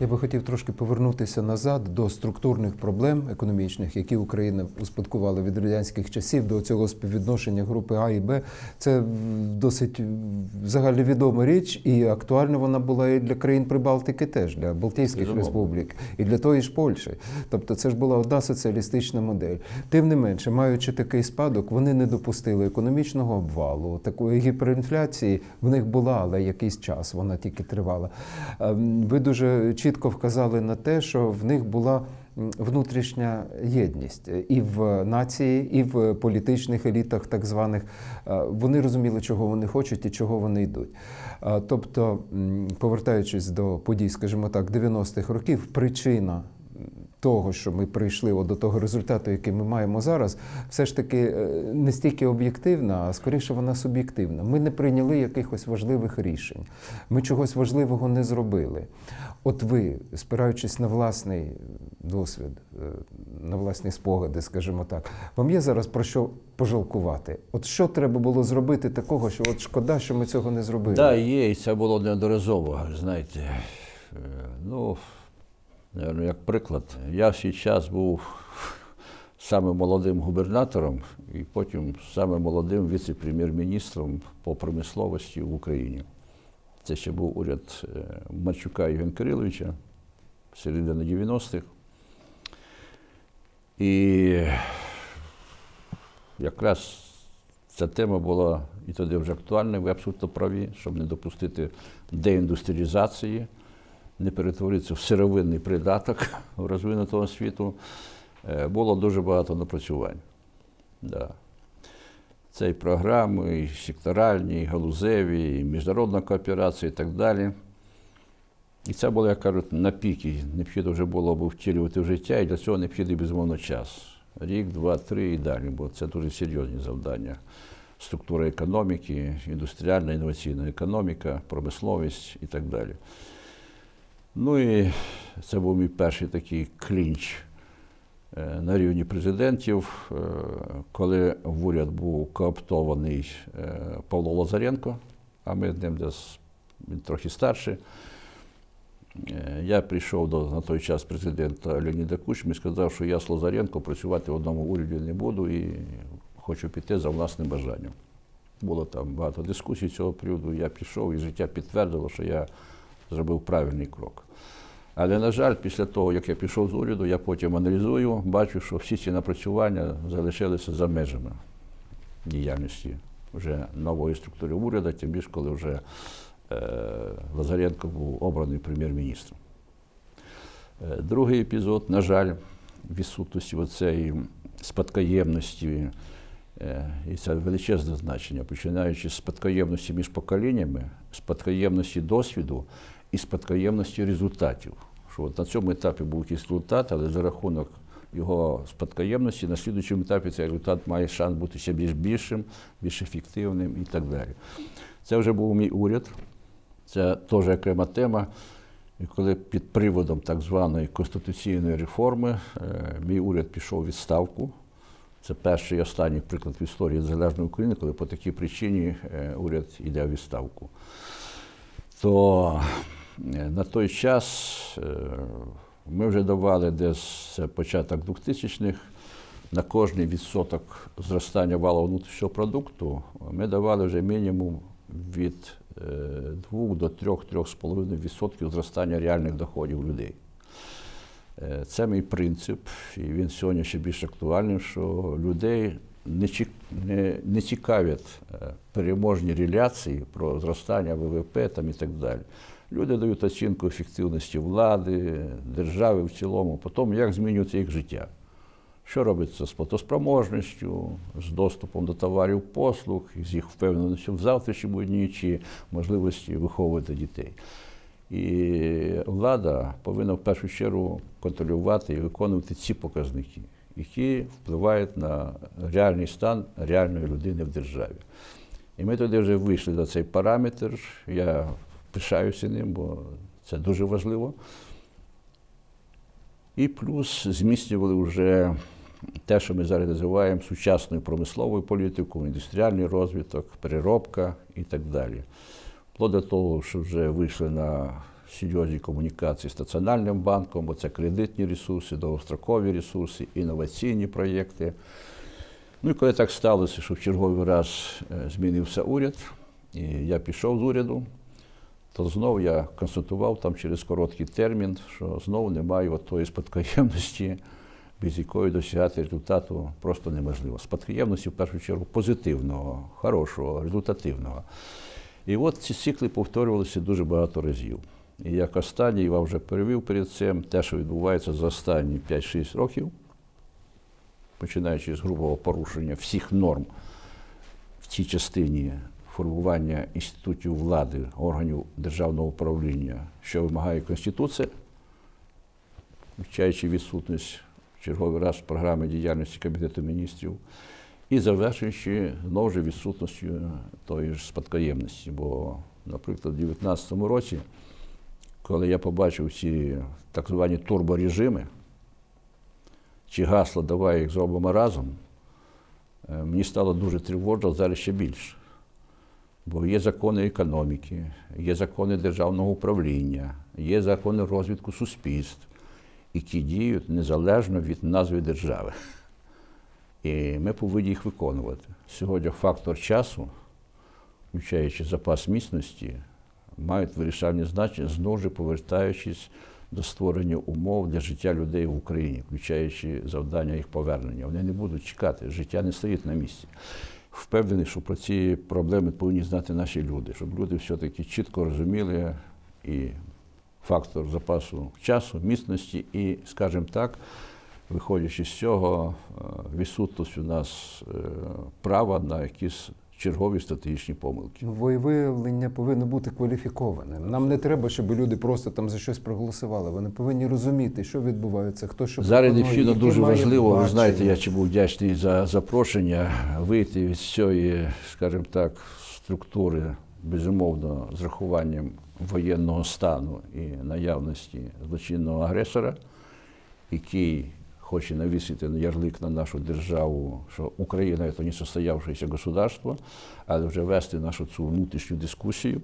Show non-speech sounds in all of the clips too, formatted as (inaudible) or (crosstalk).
Я би хотів трошки повернутися назад до структурних проблем економічних, які Україна успадкувала від радянських часів до цього співвідношення групи А і Б. Це досить загальновідома річ, і актуальна вона була і для країн Прибалтики, теж для Балтійських Безумовно. республік, і для тої ж Польщі. Тобто, це ж була одна соціалістична модель. Тим не менше, маючи такий спадок, вони не допустили економічного обвалу, такої гіперінфляції в них була, але якийсь час вона тільки тривала. Ем, Ви дуже чітко вказали на те, що в них була внутрішня єдність і в нації, і в політичних елітах, так званих. Е, Вони розуміли, чого вони хочуть і чого вони йдуть. Е, Тобто, повертаючись до подій, скажімо так, 90-х років, причина того, що ми прийшли от до того результату, який ми маємо зараз, все ж таки е, не стільки об'єктивна, а скоріше вона суб'єктивна. Ми не прийняли якихось важливих рішень, ми чогось важливого не зробили. От ви, спираючись на власний досвід, е, на власні спогади, скажімо так, вам є зараз про що пожалкувати? От що треба було зробити такого, що от шкода, що ми цього не зробили? Так, да, є, і це було неодноразово, знаєте. Е, Ну, як приклад, я в час був самим молодим губернатором і потім самим молодим віце-прем'єр-міністром по промисловості в Україні. Це ще був уряд е, Марчука Євген Кириловича, середина 90-х. І якраз ця тема була і тоді вже актуальна, ви абсолютно праві, щоб не допустити деіндустріалізації, не перетворитися в сировинний придаток розвинутого світу. Е, Було дуже багато напрацювань. Да. Це і програми, і секторальні, і галузеві, і міжнародна кооперація і так далі. І це було, як кажуть, на піки. Необхідно вже було б втілювати в життя, і для цього необхідний безумовно час. Рік, два, три і далі, бо це дуже серйозні завдання. Структура економіки, індустріальна інноваційна економіка, промисловість і так далі. Ну і це був мій перший такий клінч е, на рівні президентів, е, коли в уряд був кооптований е, Павло Лазаренко, а ми з ним десь він трохи старший. Я прийшов до на той час президента Леоніда Кучми і сказав, що я з Лазаренко працювати в одному уряді не буду і хочу піти за власним бажанням. Було там багато дискусій цього приводу. Я пішов і життя підтвердило, що я зробив правильний крок. Але, на жаль, після того, як я пішов з уряду, я потім аналізую, бачу, що всі ці напрацювання залишилися за межами діяльності вже нової структури уряду, тим більше, коли вже е, Лазаренко був обраний прем'єр-міністром. Е, Другий епізод, на жаль, відсутності оцеї спадкоємності, е, і це величезне значення, починаючи з спадкоємності між поколіннями, спадкоємності досвіду і спадкоємності результатів. Що от на цьому етапі був якийсь результат, але за рахунок його спадкоємності на слідуючому етапі цей результат має шанс бути ще більш більшим, більш ефективним і так далі. Це вже був мій уряд, це теж окрема тема. І коли під приводом так званої конституційної реформи е, мій уряд пішов у відставку, це перший і останній приклад в історії Незалежної України, коли по такій причині е, уряд йде у відставку. То на той час е, ми вже давали десь початок 2000-х, на кожний відсоток зростання валового внутрішнього продукту ми давали вже мінімум від 2 до 3-3,5% зростання реальних доходів людей. Е, Це мій принцип, і він сьогодні ще більш актуальним, що людей не, цікавлять е, переможні реляції про зростання ВВП там і так далі. Люди дають оцінку ефективності влади, держави в цілому, по тому, як змінюється їх життя. Що робиться з платоспроможністю, з доступом до товарів послуг, з їх впевненістю в завтрашньому дні чи можливості виховувати дітей. І влада повинна в першу чергу контролювати і виконувати ці показники, які впливають на реальний стан реальної людини в державі. І ми туди вже вийшли на цей параметр. Я пишаюся ним, бо це дуже важливо. І плюс зміцнювали вже те, що ми зараз називаємо сучасною промисловою політикою, індустріальний розвиток, переробка і так далі. Вплоть до того, що вже вийшли на серйозні комунікації з Національним банком, бо це кредитні ресурси, довгострокові ресурси, інноваційні проєкти. Ну і коли так сталося, що в черговий раз е, змінився уряд, і я пішов з уряду, то знову я констатував там через короткий термін, що знову немає тої спадкоємності, без якої досягати результату просто неможливо. Спадкоємності, в першу чергу, позитивного, хорошого, результативного. І от ці цикли повторювалися дуже багато разів. І як останній я вже перевів перед цим, те, що відбувається за останні 5-6 років, починаючи з грубого порушення всіх норм в цій частині формування інститутів влади, органів державного управління, що вимагає Конституція, включаючи відсутність в черговий раз програми діяльності Кабінету міністрів, і завершуючи знову ж відсутністю тої ж спадкоємності. Бо, наприклад, у 2019 році, коли я побачив ці так звані турборежими, чи гасло давай їх зробимо разом, е, мені стало дуже тривожно, зараз ще більше. Бо є закони економіки, є закони державного управління, є закони розвитку суспільств, які діють незалежно від назви держави. І ми повинні їх виконувати. Сьогодні фактор часу, включаючи запас міцності, мають вирішальне значення, знову ж повертаючись до створення умов для життя людей в Україні, включаючи завдання їх повернення. Вони не будуть чекати, життя не стоїть на місці. Впевнений, що про ці проблеми повинні знати наші люди, щоб люди все-таки чітко розуміли і фактор запасу часу, міцності, і, скажімо так, виходячи з цього, е, відсутність у нас е, права на якісь чергові стратегічні помилки. Виявлення повинно бути кваліфікованим. Нам не треба, щоб люди просто там за щось проголосували. Вони повинні розуміти, що відбувається, хто що Зараз необхідно дуже важливо, ви знаєте, я чи був вдячний за запрошення вийти від цієї, скажімо так, структури, безумовно, з рахуванням воєнного стану і наявності злочинного агресора, який хоче навісити ярлик на нашу державу, що Україна це не состоявшееся государство, але вже вести нашу цю внутрішню дискусію,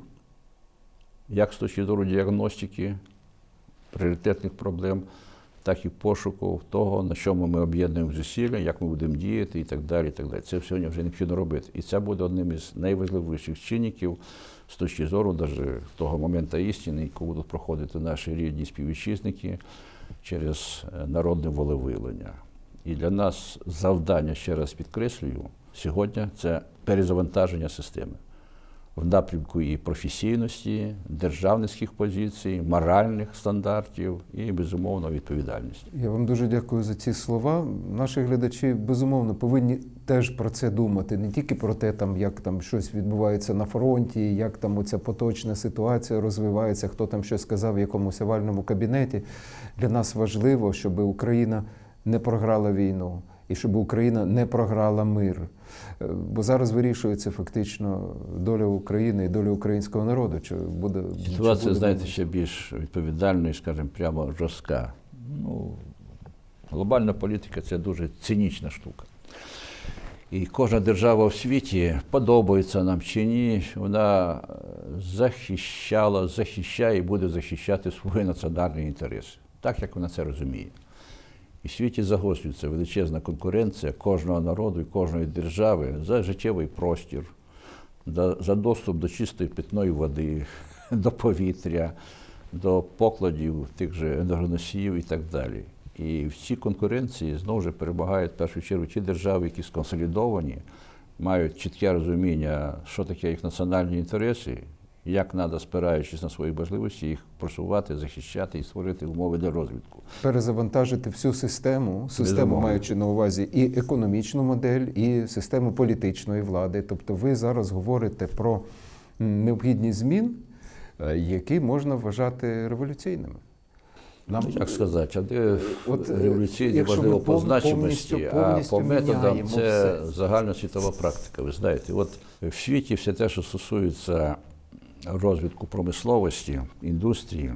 як з точки зору діагностики пріоритетних проблем, так і пошуку того, на чому ми об'єднуємо зусилля, як ми будемо діяти і так далі. І так далі. Це сьогодні вже необхідно робити. І це буде одним із найважливіших чинників з точки зору даже того моменту істини, яку будуть проходити наші рідні співвітчизники через е, народне волевиявлення. І для нас завдання, ще раз підкреслюю, сьогодні це перезавантаження системи в напрямку і професійності, державницьких позицій, моральних стандартів і, безумовно, відповідальності. Я вам дуже дякую за ці слова. Наші глядачі безумовно повинні теж про це думати, не тільки про те, там як там щось відбувається на фронті, як там оця поточна ситуація розвивається, хто там що сказав в якомусь овальному кабінеті. Для нас важливо, щоб Україна не програла війну і щоб Україна не програла мир. Е, Бо зараз вирішується фактично доля України і доля українського народу. Чи буде чи Ситуація, буде знаєте, ще більш відповідальна і, скажімо, прямо жорстка. Ну, глобальна політика це дуже цинічна штука. І кожна держава в світі, подобається нам чи ні, вона е, захищала, захищає і буде захищати свої національні інтереси, так як вона це розуміє. І в світі загострюється величезна конкуренція кожного народу і кожної держави за життєвий простір, за- доступ до чистої питної води, (laughs) до повітря, до покладів тих же енергоносіїв і так далі. І в цій конкуренції знову ж перемагають в першу чергу ті держави, які сконсолідовані, мають чітке розуміння, що таке їх національні інтереси, як треба, спираючись на свої можливості, їх просувати, захищати і створити умови для розвитку. перезавантажити всю систему, систему Безумовно. маючи на увазі і економічну модель, і систему політичної влади. Тобто, ви зараз говорите про м, необхідність змін, е, які можна вважати революційними. Нам Ну, Як сказати, а де От, е, революційні важливо по значимості, а по методам це все. загальносвітова практика. Ви знаєте, от в світі все те, що стосується розвитку промисловості, індустрії,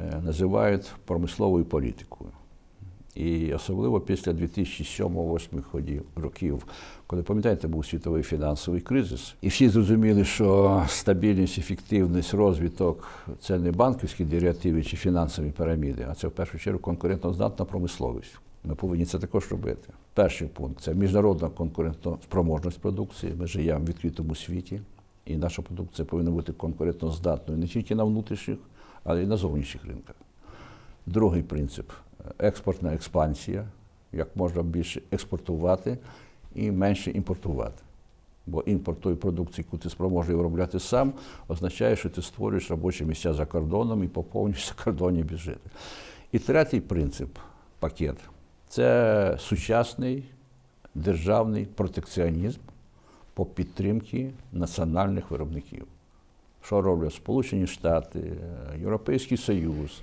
е, називають промисловою політикою. І особливо після 2007-2008 років, коли пам'ятаєте, був світовий фінансовий кризис, і всі зрозуміли, що стабільність, ефективність, розвиток це не банківські деріативи чи фінансові піраміди, а це в першу чергу конкурентоздатна промисловість. Ми повинні це також робити. Перший пункт це міжнародна конкурентоспроможність продукції. Ми живемо в відкритому світі, і наша продукція повинна бути конкурентоздатною не тільки на внутрішніх, але й на зовнішніх ринках. Другий принцип експортна експансія, як можна більше експортувати і менше імпортувати. Бо імпорт тої продукції, яку ти спроможний виробляти сам, означає, що ти створюєш робочі місця за кордоном і поповнюєш (laughs) закордонні бюджети. І третій принцип пакет це сучасний державний протекціонізм по підтримці національних виробників. Що роблять Сполучені Штати, Європейський Союз,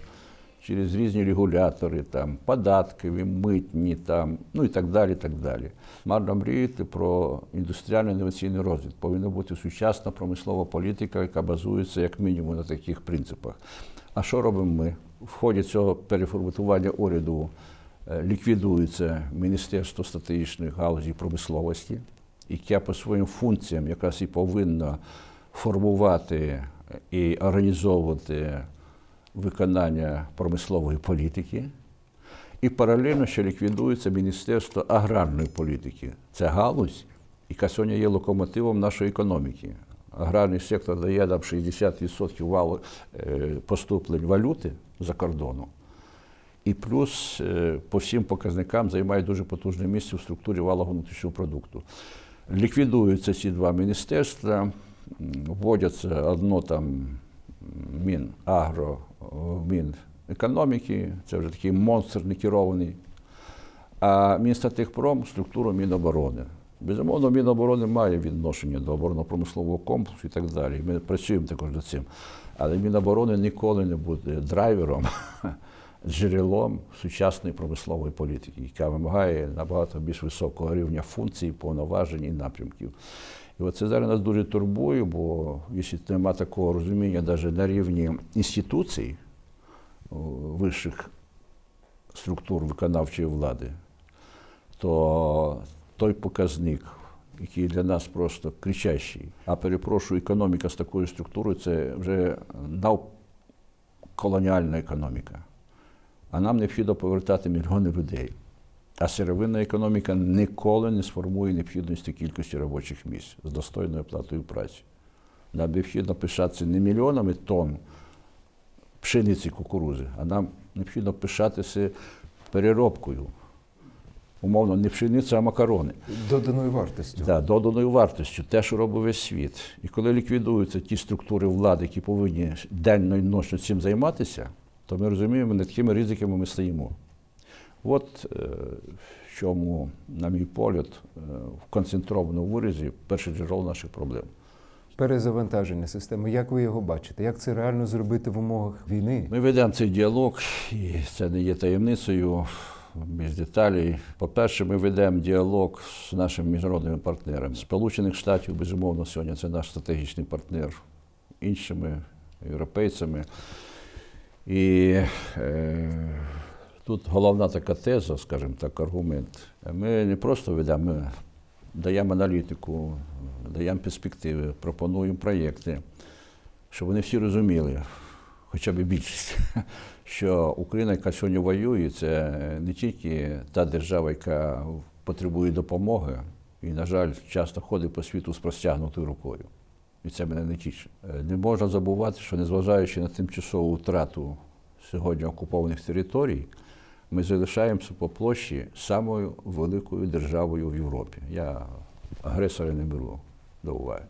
через різні регулятори, там, податкові, митні, там, ну і так далі. так далі. Марно мріяти про індустріальний інноваційний розвиток. Повинна бути сучасна промислова політика, яка базується як мінімум на таких принципах. А що робимо ми? В ході цього переформатування уряду е, ліквідується Міністерство стратегічних галузей промисловості, яке по своїм функціям якраз і повинно формувати і організовувати виконання промислової політики. І паралельно ще ліквідується Міністерство аграрної політики. Це галузь, яка сьогодні є локомотивом нашої економіки. Аграрний сектор дає нам 60% валу е, поступлень валюти за кордону. І плюс е, по всім показникам займає дуже потужне місце в структурі валового внутрішнього продукту. Ліквідуються ці два міністерства, вводяться одно там Мінагро, Мінекономіки, це вже такий монстр не керований. А Мінстратегпром структуру Міноборони. Безумовно, Міноборони має відношення до оборонно-промислового комплексу і так далі. Ми працюємо також над цим. Але Міноборони ніколи не буде драйвером, (laughs) джерелом сучасної промислової політики, яка вимагає набагато більш високого рівня функцій, повноважень і напрямків. І оце зараз нас дуже турбує, бо якщо немає такого розуміння навіть на рівні інституцій, вищих структур виконавчої влади, то той показник, який для нас просто кричащий, а перепрошую, економіка з такою структурою це вже навколоніальна економіка. А нам необхідно повертати мільйони людей. А сировинна економіка ніколи не сформує необхідності кількості робочих місць з достойною оплатою праці. Нам необхідно пишатися не мільйонами тонн пшениці кукурузи, а нам необхідно пишатися переробкою. Умовно, не пшениця, а макарони. Доданою вартістю. Да, доданою вартістю, те, що робить весь світ. І коли ліквідуються ті структури влади, які повинні денно і ночно цим займатися, то ми розуміємо, над якими ризиками ми стоїмо. От е, в чому, на мій погляд, е, в концентрованому виразі перше джерело наших проблем. Перезавантаження системи. Як ви його бачите? Як це реально зробити в умовах війни? Ми ведемо цей діалог, і це не є таємницею. Без деталей. По-перше, ми ведемо діалог з нашими міжнародними партнерами. Сполучених Штатів, безумовно, сьогодні це наш стратегічний партнер, іншими європейцями. І е, тут головна така теза, скажімо так, аргумент. Ми не просто ведемо, ми даємо аналітику, даємо перспективи, пропонуємо проєкти, щоб вони всі розуміли, хоча б більшість, (laughs) що Україна, яка сьогодні воює, це не тільки та держава, яка потребує допомоги, і, на жаль, часто ходить по світу з простягнутою рукою. І це мене не тішить. Е, Не можна забувати, що незважаючи на тимчасову втрату сьогодні окупованих територій, ми залишаємося по площі самою великою державою в Європі. Я агресора не беру до уваги.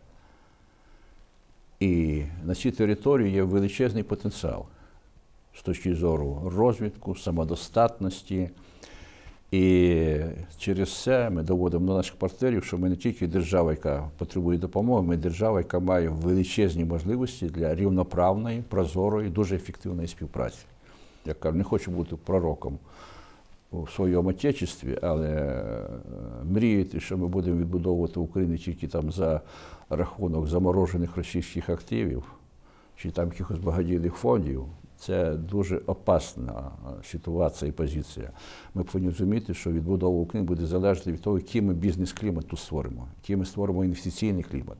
І на цій території є величезний потенціал з точки зору розвитку, самодостатності. І через це ми доводимо до наших партнерів, що ми не тільки держава, яка потребує допомоги, ми держава, яка має величезні можливості для рівноправної, прозорої, дуже ефективної співпраці. Я кажу, не хочу бути пророком у своєму отечестві, але е, мріяти, що ми будемо відбудовувати Україну тільки там за рахунок заморожених російських активів чи там якихось благодійних фондів, Це дуже опасна е, ситуація і позиція. Ми повинні розуміти, що відбудова України буде залежати від того, який ми бізнес-клімат тут створимо, який ми створимо інвестиційний клімат.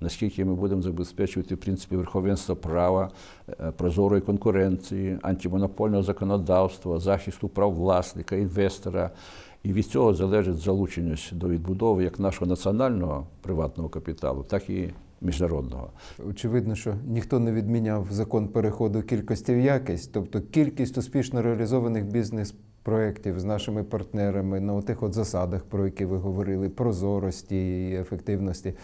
Наскільки ми будемо забезпечувати в принципі верховенство права, е, прозорої конкуренції, антимонопольного законодавства, захисту прав власника, інвестора. І від цього залежить залученість до відбудови як нашого національного приватного капіталу, так і міжнародного. Очевидно, що ніхто не відміняв закон переходу кількості в якість, тобто кількість успішно реалізованих бізнес-проєктів з нашими партнерами на тих от засадах, про які ви говорили, прозорості і ефективності.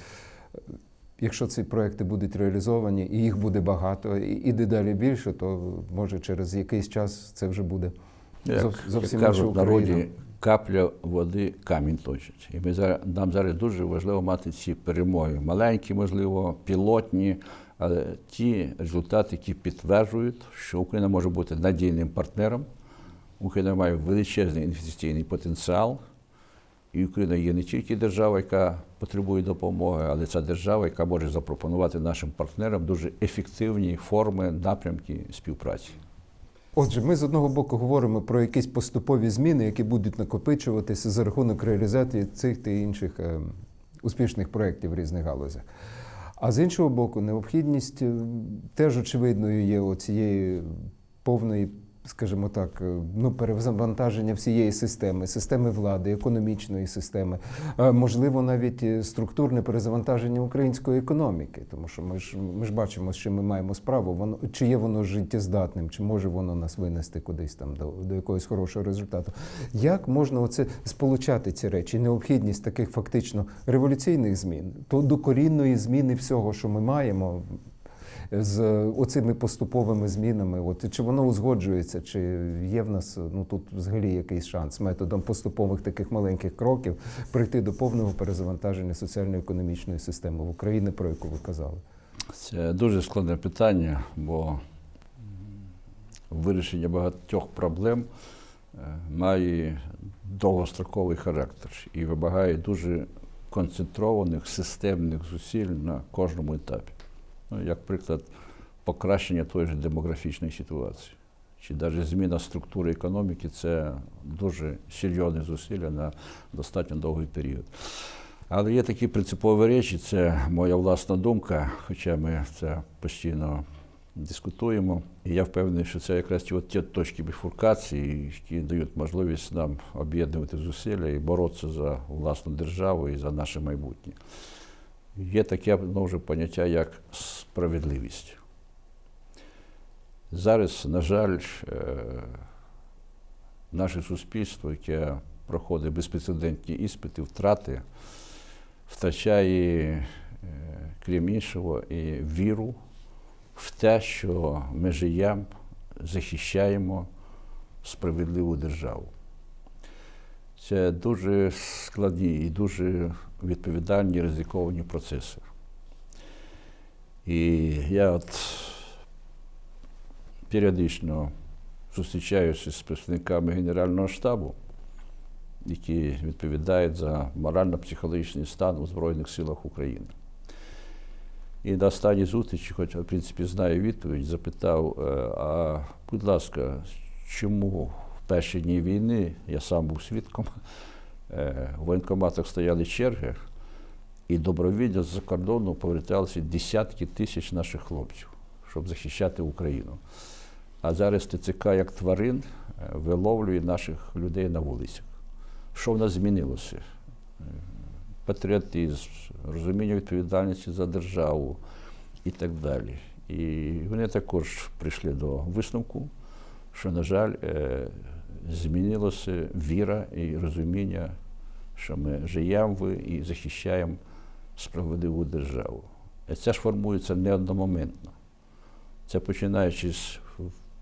Якщо ці проекти будуть реалізовані, і їх буде багато, і дедалі більше, то може через якийсь час це вже буде Як, зовсім як інша кажуть в Україна. народі, капля води камінь точить. І ми зараз, нам зараз дуже важливо мати ці перемоги. Маленькі, можливо, пілотні, але ті результати, які підтверджують, що Україна може бути надійним партнером. Україна має величезний інвестиційний потенціал. І Україна є не тільки держава, яка потребує допомоги, але це держава, яка може запропонувати нашим партнерам дуже ефективні форми, напрямки співпраці. Отже, ми з одного боку говоримо про якісь поступові зміни, які будуть накопичуватися за рахунок реалізації цих та інших е, успішних проєктів в різних галузях. А з іншого боку, необхідність е, теж очевидною є оцієї повної, скажімо так, е, ну, перевантаження всієї системи, системи влади, економічної системи, Е, можливо, навіть е, структурне перезавантаження української економіки, тому що ми ж ми ж бачимо, чим ми маємо справу. Воно чи є воно життєздатним, чи може воно нас винести кудись там до, до якогось хорошого результату. Як можна оце сполучати ці речі? Необхідність таких фактично революційних змін, то докорінної зміни всього, що ми маємо. З оцими поступовими змінами, от чи воно узгоджується, чи є в нас ну тут взагалі якийсь шанс методом поступових таких маленьких кроків прийти до повного перезавантаження соціально-економічної системи в Україні, про яку ви казали? Це дуже складне питання, бо вирішення багатьох проблем е, має довгостроковий характер і вимагає дуже концентрованих системних зусиль на кожному етапі. Ну, як приклад, покращення тої ж демографічної ситуації. Чи навіть зміна структури економіки це дуже серйозні зусилля на достатньо довгий період. Але є такі принципові речі, це моя власна думка, хоча ми це постійно дискутуємо. І я впевнений, що це якраз от ті точки біфуркації, які дають можливість нам об'єднувати зусилля і боротися за власну державу і за наше майбутнє. Є таке ну, вже поняття, як справедливість. Зараз, на жаль, е, наше суспільство, яке проходить безпрецедентні іспити, втрати, втрачає, е, крім іншого, і віру в те, що ми живемо, захищаємо справедливу державу. Це дуже складні і дуже відповідальні ризиковані процеси. І я от періодично зустрічаюся з представниками Генерального штабу, які відповідають за морально-психологічний стан у Збройних силах України. І на останній зустрічі, хоч в принципі знаю відповідь, запитав: е, а будь ласка, чому перші дні війни я сам був свідком, е, в воєнкоматах стояли черги, і добровільно з-за кордону поверталися десятки тисяч наших хлопців, щоб захищати Україну. А зараз ТЦК як тварин е, виловлює наших людей на вулицях. Що в нас змінилося? Е, Патріотизм, розуміння відповідальності за державу і так далі. І вони також прийшли до висновку, що, на жаль, змінилося віра і розуміння, що ми живемо і захищаємо справедливу державу. І це ж формується не одномоментно. Це починаючи з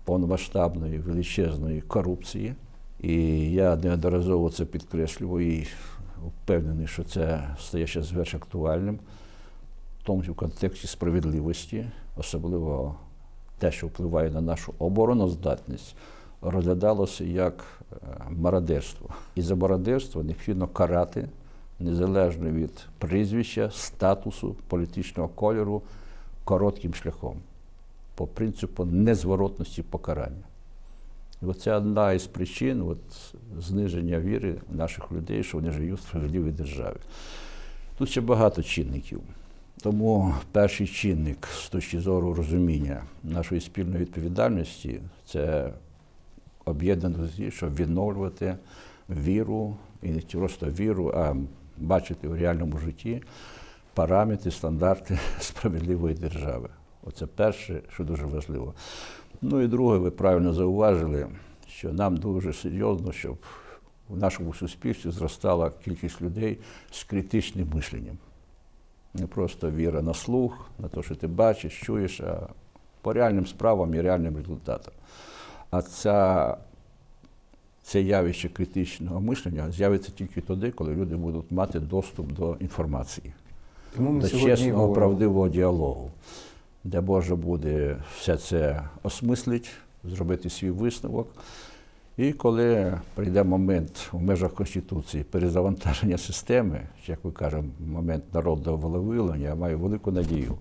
повномасштабної величезної корупції. І я неодноразово це підкреслював і впевнений, що це стає ще зверш актуальним, в тому в контексті справедливості, особливо те, що впливає на нашу обороноздатність, розглядалося як е, мародерство. І за мародерство необхідно карати незалежно від прізвища, статусу, політичного кольору, коротким шляхом. по принципу незворотності покарання. І оце одна із причин от, зниження віри наших людей, що вони живуть в справедливій державі. Тут ще багато чинників. Тому перший чинник з точки зору розуміння нашої спільної відповідальності це зусилля, щоб відновлювати віру, і не просто віру, а бачити в реальному житті параметри, стандарти (laughs) справедливої держави. Оце перше, що дуже важливо. Ну і друге, ви правильно зауважили, що нам дуже серйозно, щоб в нашому суспільстві зростала кількість людей з критичним мишленням. Не просто віра на слух, на те, що ти бачиш, чуєш, а по реальним справам і реальним результатам. А ця, це явище критичного мишлення з'явиться тільки тоді, коли люди будуть мати доступ до інформації, Тому ми до чесного, говоримо. правдивого діалогу, де можна буде все це осмислити, зробити свій висновок. І коли прийде момент у межах Конституції перезавантаження системи, як ви кажемо, момент народного волевиявлення, я маю велику надію,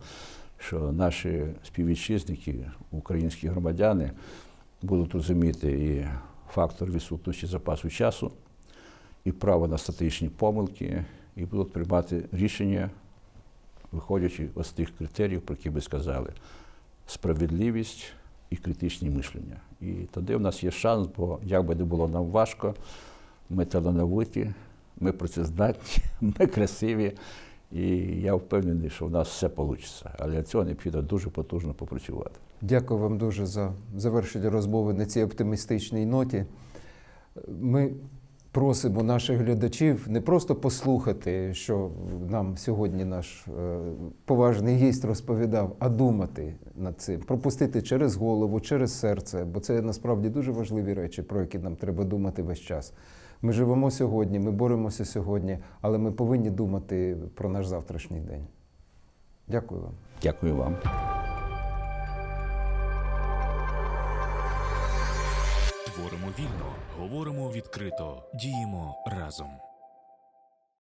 що наші співвітчизники, українські громадяни, будуть розуміти і фактор відсутності запасу часу, і право на статичні помилки, і будуть приймати рішення, виходячи з тих критеріїв, про які ви сказали: справедливість і критичне мишлення. І тоді в нас є шанс, бо як би не було нам важко, ми талановиті, ми працездатні, (laughs) ми красиві. І я впевнений, що в нас все вийде. Але для цього необхідно дуже потужно попрацювати. Дякую вам дуже за завершення розмови на цій оптимістичній ноті. Ми просимо наших глядачів не просто послухати, що нам сьогодні наш е, поважний гість розповідав, а думати над цим, пропустити через голову, через серце, бо це насправді дуже важливі речі, про які нам треба думати весь час. Ми живемо сьогодні, ми боремося сьогодні, але ми повинні думати про наш завтрашній день. Дякую вам. Дякую вам. Творимо вільно, говоримо відкрито, діємо разом.